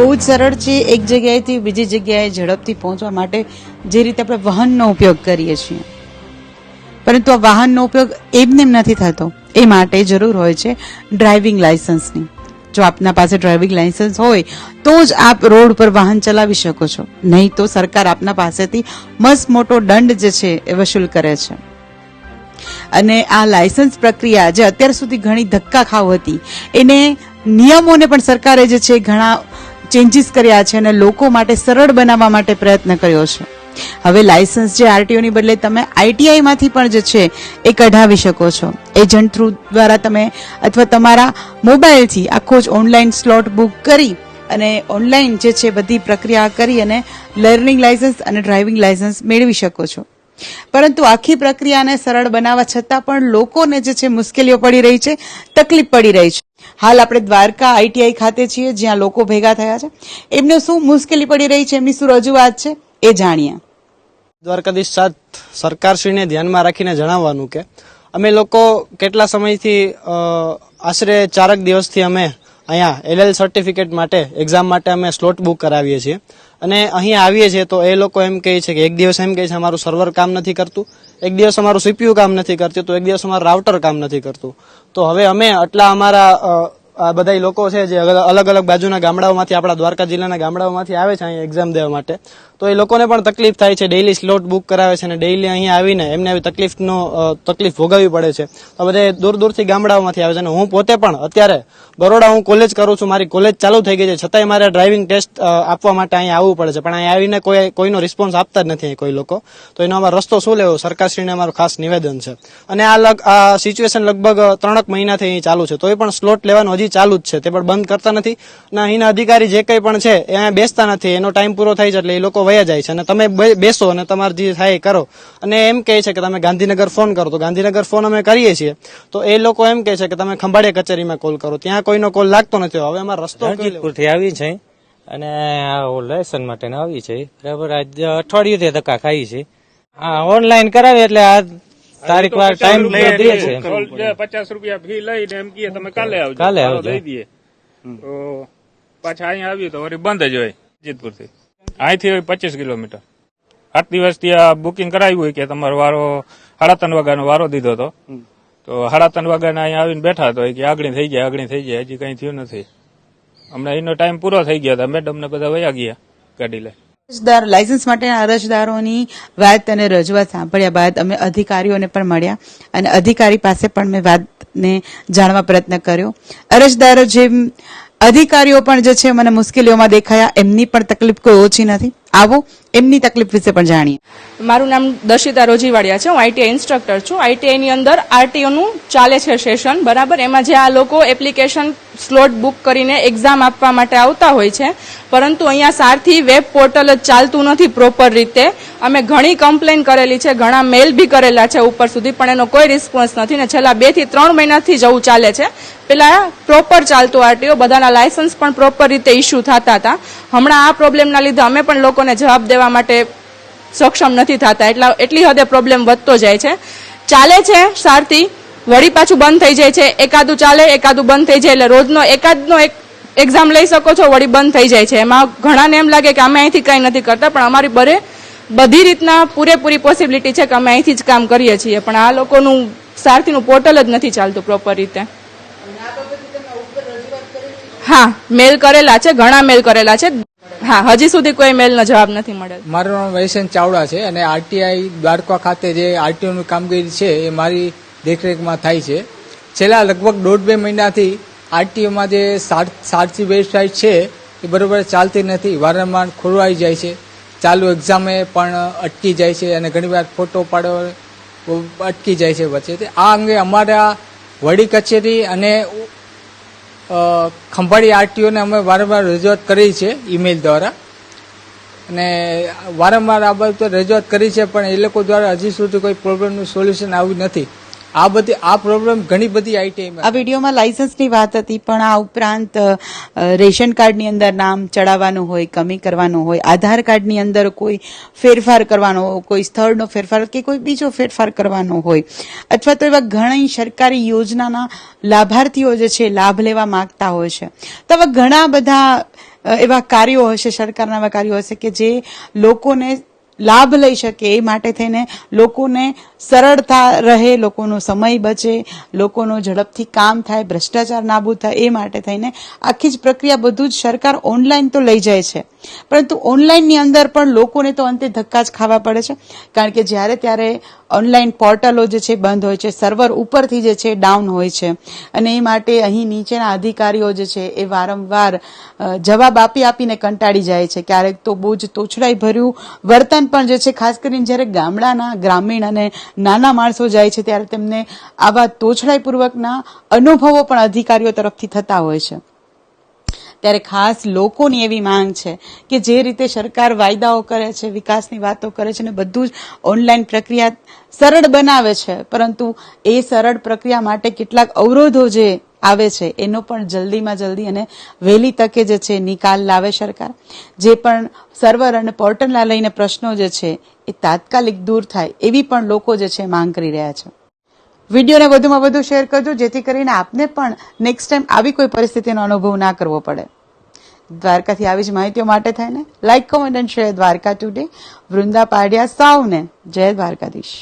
બહુ જ સરળ છે, એક જગ્યાએથી બીજી જગ્યાએ ઝડપથી પહોંચવા માટે જે રીતે આપણે વાહનનો ઉપયોગ કરીએ છીએ. પરંતુ આ વાહનનો ઉપયોગ એમને નથી થતો. એ માટે જરૂર હોય છે ડ્રાઇવિંગ લાયસન્સની જો આપના પાસે ડ્રાઇવિંગ લાયસન્સ હોય, તો જ આપ રોડ પર વાહન ચલાવી શકો છો. નહીં તો સરકાર આપના પાસેથી મસ્ત મોટો દંડ જે છે, એ વસૂલ કરે છે. અને આ લાયસન્સ પ્રક્રિયા જે અત્યાર સુધી ઘણી ધક્કા ખાવ હતી, એને નિયમોને પણ સરકારે જે છે ઘણા ચેન્જીસ કર્યા છે અને લોકો માટે સરળ બનાવવા માટે પ્રયત્ન કર્યો છે. હવે લાયસન્સ જે આરટીઓની બદલે તમે આઈટીઆઈમાંથી પણ જે છે એ કઢાવી શકો છો. એજન્ટ થ્રુ દ્વારા તમે અથવા તમારા મોબાઈલથી આખો જ ઓનલાઈન સ્લોટ બુક કરી અને ઓનલાઈન જે છે બધી પ્રક્રિયા કરી અને લર્નિંગ લાયસન્સ અને ડ્રાઇવિંગ લાયસન્સ મેળવી શકો છો. પરંતુ આખી પ્રક્રિયાને સરળ બનાવવા છતાં પણ લોકોને જે છે મુશ્કેલીઓ પડી રહી છે, તકલીફ પડી રહી છે. હાલ આપણે દ્વારકા આઈટીઆઈ ખાતે છીએ, જ્યાં લોકો ભેગા થયા છે. એમને શું મુશ્કેલી પડી રહી છે, એમની શું રજૂઆત છે, એ જાણીએ. દ્વારકાધીશ સાથ સરકારશ્રીને ધ્યાનમાં રાખીને જણાવવાનું કે, અમે લોકો કેટલા સમયથી આશરે ચારક દિવસથી અમે અહીંયા એલએલ સર્ટિફિકેટ માટે, એક્ઝામ માટે અમે સ્લોટ બુક કરાવીએ છીએ. અને અહીંયા આવીએ છીએ તો એ લોકો એમ કહે છે કે એક દિવસ એમ કહે છે, અમારું સર્વર કામ નથી કરતું. એક દિવસ અમારું સીપીયુ કામ નથી કરતું, તો એક દિવસ અમારું રાઉટર કામ નથી કરતું. તો હવે અમે આટલા અમારા આ બધા લોકો છે જે અલગ અલગ બાજુના ગામડાઓમાંથી, આપણા દ્વારકા જિલ્લાના ગામડાઓમાંથી આવે છે અહીંયા એક્ઝામ દેવા માટે. તો એ લોકોને પણ તકલીફ થાય છે. ડેઈલી સ્લોટ બુક કરાવે છે અને ડેઈલી અહીંયા આવીને એમને આવી તકલીફનો તકલીફ ભોગવવી પડે છે. તો બધે દૂર દૂરથી ગામડાઓમાંથી આવે છે અને હું પોતે પણ અત્યારે બરોડા હું કોલેજ કરું છું. મારી કોલેજ ચાલુ થઈ ગઈ છે. છતાંય મારે ડ્રાઇવિંગ ટેસ્ટ આપવા માટે અહીંયા આવવું પડે છે. પણ અહીંયા આવીને કોઈ, કોઈનો રિસ્પોન્સ આપતા જ નથી અહીં કોઈ લોકો. તો એનો અમારો રસ્તો શું લેવો? સરકારશ્રીને અમારું ખાસ નિવેદન છે. અને આ લગ, આ સિચ્યુએશન લગભગ ત્રણક મહિનાથી અહીં ચાલુ છે. તોય પણ સ્લોટ લેવાનું હજી ચાલુ જ છે. તે પણ બંધ કરતા નથી. અને અહીંના અધિકારી જે કંઈ પણ છે, એ બેસતા નથી. એનો ટાઈમ પૂરો થાય છે એટલે એ લોકો વયા જાય છે અને તમે બેસો અને તમારે જે થાય એ કરો. અને એમ કહે છે કે તમે ગાંધીનગર ફોન કરો. તો ગાંધીનગર ફોન અમે કરીએ છીએ. તો એ લોકો એમ કહે છે કે તમે ખંભાળિયા કચેરીમાં કોલ કરો. ત્યાં કોઈનો કોલ લાગતો નથી. હવે અમારો રસ્તો કઈ લેવો? રણજીતપુરથી આવી છે. અને આ લેસન માટે આવી છે. બરાબર આજ અઠવાડિયું થી ધક્કા ખાઈ છે. હા ઓનલાઈન કરાવી એટલે આ તારીખ વાર ટાઈમ દે છે. પચાસ રૂપિયા ફી લઈને એમ કીએ તમે કાલે આવજો. કાલે આવજો. દઈ દઈએ. પાછા અહીંયા આવ્યું તો વળી બંધ જ હોય જીતપુરથી અહીંથી હોય પચીસ કિલોમીટર. આઠ દિવસથી આ બુકિંગ કરાવ્યું હોય કે તમારો વારો સાડા ત્રણ વાગ્યાનો વારો દીધો હતો. તો સાડા ત્રણ વાગ્યાના અહીંયા આવીને બેઠા તો કે આગળ થઈ જાય આગળ થઈ જાય હજી કઈ થયું નથી. હમણાં એનો ટાઈમ પૂરો થઈ ગયો હતો મેડમ ને બધા વયા ગયા ગાડી લઈ અરજદાર લાયસન્સ માટેના અરજદારોની વાત અને રજૂઆત સાંભળ્યા બાદ અમે અધિકારીઓને પણ મળ્યા અને અધિકારી પાસે પણ મેં વાતને જાણવા પ્રયત્ન કર્યો. અરજદારો જેમ અધિકારીઓ પણ જે છે મને મુશ્કેલીઓમાં દેખાયા, એમની પણ તકલીફ કોઈ ઓછી નથી. આવો, એમની તકલીફ વિશે પણ જાણીએ. મારું નામ દર્શિતા રોજીવાડિયા છે, હું આઈટીઆઈ ઇન્સ્ટ્રક્ટર છું. આઈટીઆઈની અંદર આરટીઓનું ચાલે છે સેશન, બરાબર? એમાં જે આ લોકો એપ્લિકેશન સ્લોટ બુક કરીને એક્ઝામ આપવા માટે આવતા હોય છે, પરંતુ અહીંયા સારથી વેબ પોર્ટલ જ ચાલતું નથી પ્રોપર રીતે. અમે ઘણી કમ્પ્લેન કરેલી છે, ઘણા મેલ બી કરેલા છે ઉપર સુધી, પણ એનો કોઈ રિસ્પોન્સ નથી ને છેલ્લા બેથી ત્રણ મહિનાથી જવું ચાલે છે. પેલા પ્રોપર ચાલતું આરટીઓ બધાના લાયસન્સ પણ પ્રોપર રીતે ઇસ્યુ થતા હતા. હમણાં આ પ્રોબ્લેમના લીધે અમે પણ લોકોને જવાબ દેવા માટે સક્ષમ નથી થતા, એટલા, એટલી હદે પ્રોબ્લેમ વધતો જાય છે. ચાલે છે, સારથી. વળી પાછું બંધ થઈ જાય છે, એકાદું ચાલે, એકાદું બંધ થઈ જાય, એટલે રોજનો એકાદનો એક એક્ઝામ લઈ શકો છો, વળી બંધ થઈ જાય છે. એમાં ઘણાને એમ લાગે કે અમે અહીંથી કંઈ નથી કરતા, પણ અમારી બરે બધી રીતના પૂરેપૂરી પોસિબિલિટી છે કે અમે અહીંથી જ કામ કરીએ છીએ. પણ આ લોકોનું સારથીનું પોર્ટલ જ નથી ચાલતું પ્રોપર રીતે. હા મેલ કરેલા છે, ઘણા મેલ કરેલા છે. હા, હજી સુધી કોઈ મેલનો જવાબ નથી મળેલ મારું નામ વૈશન ચાવડા છે અને આરટીઆઈ દ્વારકા ખાતે જે આરટીઓની કામગીરી છે એ મારી દેખરેખમાં થાય છે. છેલ્લા લગભગ દોઢ બે મહિનાથી આરટીઓમાં જે સારસી વેબસાઇટ છે એ બરોબર ચાલતી નથી, વારંવાર ખોરવાઈ જાય છે. ચાલુ એક્ઝામે પણ અટકી જાય છે અને ઘણીવાર ફોટો પાડવા અટકી જાય છે વચ્ચે. આ અંગે અમારા વડી કચેરી અને ખંભાળી આરટીઓને અમે વારંવાર રજૂઆત કરી છે ઈમેલ દ્વારા. અને વારંવાર આ બાબતે રજૂઆત કરી છે, પણ એ લોકો દ્વારા હજી સુધી કોઈ પ્રોબ્લેમનું સોલ્યુશન આવ્યું નથી. આ બધી આ પ્રોબ્લેમ ઘણી બધી આઈટીઆઈમાં આ વિડીયોમાં લાયસન્સની વાત હતી, પણ આ ઉપરાંત રેશન કાર્ડની અંદર નામ ચડાવવાનું હોય, કમી કરવાનું હોય, આધાર કાર્ડની અંદર કોઈ ફેરફાર કરવાનો, કોઈ સ્થળનો ફેરફાર કે કોઈ બીજો ફેરફાર કરવાનો હોય, અથવા તો એવા ઘણી સરકારી યોજનાના લાભાર્થીઓ જે છે, લાભ લેવા માંગતા હોય છે. તો આવા ઘણા બધા એવા કાર્યો હશે, સરકારના એવા કાર્યો હશે કે જે લોકોને લાભ લઈ શકે એ માટે થઈને લોકોને સરળતા રહે, લોકોનો સમય બચે, લોકોનો ઝડપથી કામ થાય, ભ્રષ્ટાચાર નાબૂદ થાય એ માટે થઈને આખી જ પ્રક્રિયા બધું જ સરકાર ઓનલાઈન તો લઈ જાય છે. પરંતુ ઓનલાઈનની અંદર પણ લોકોને તો અંતે ધક્કા જ ખાવા પડે છે. કારણ કે જ્યારે ત્યારે ઓનલાઈન પોર્ટલો જે છે બંધ હોય છે, સર્વર ઉપરથી જે છે ડાઉન હોય છે. અને એ માટે અહીં નીચેના અધિકારીઓ જે છે એ વારંવાર જવાબ આપી આપીને કંટાળી જાય છે. ક્યારેક તો બહુ જ તોછડાઈ ભર્યું, વર્તન પણ જે છે, ખાસ કરીને જ્યારે ગામડાના ગ્રામીણ અને નાના માણસો જાય છે, ત્યારે તેમને આવા તોછડાઈપૂર્વકના અનુભવો પણ અધિકારીઓ તરફથી થતા હોય છે. ત્યારે ખાસ લોકોની એવી માંગ છે કે જે રીતે સરકાર વાયદાઓ કરે છે, વિકાસની વાતો કરે છે અને બધું જ ઓનલાઈન પ્રક્રિયા સરળ બનાવે છે. પરંતુ એ સરળ પ્રક્રિયા માટે કેટલાક અવરોધો જે આવે છે, એનો પણ જલ્દીમાં જલ્દી અને વહેલી તકે જે છે નિકાલ લાવે સરકાર. જે પણ સર્વર અને પોર્ટલના લઈને પ્રશ્નો જે છે એ તાત્કાલિક દૂર થાય એવી પણ લોકો જે છે માંગ કરી રહ્યા છે. વિડીયોને વધુમાં વધુ શેર કરજો, જેથી કરીને આપને પણ નેક્સ્ટ ટાઈમ આવી કોઈ પરિસ્થિતિનો અનુભવ ના કરવો પડે. દ્વારકાથી આવી જ માહિતીઓ માટે થાય ને like comment and share Dwarka today Vrinda પાડ્યા સૌને જય દ્વારકાધીશ.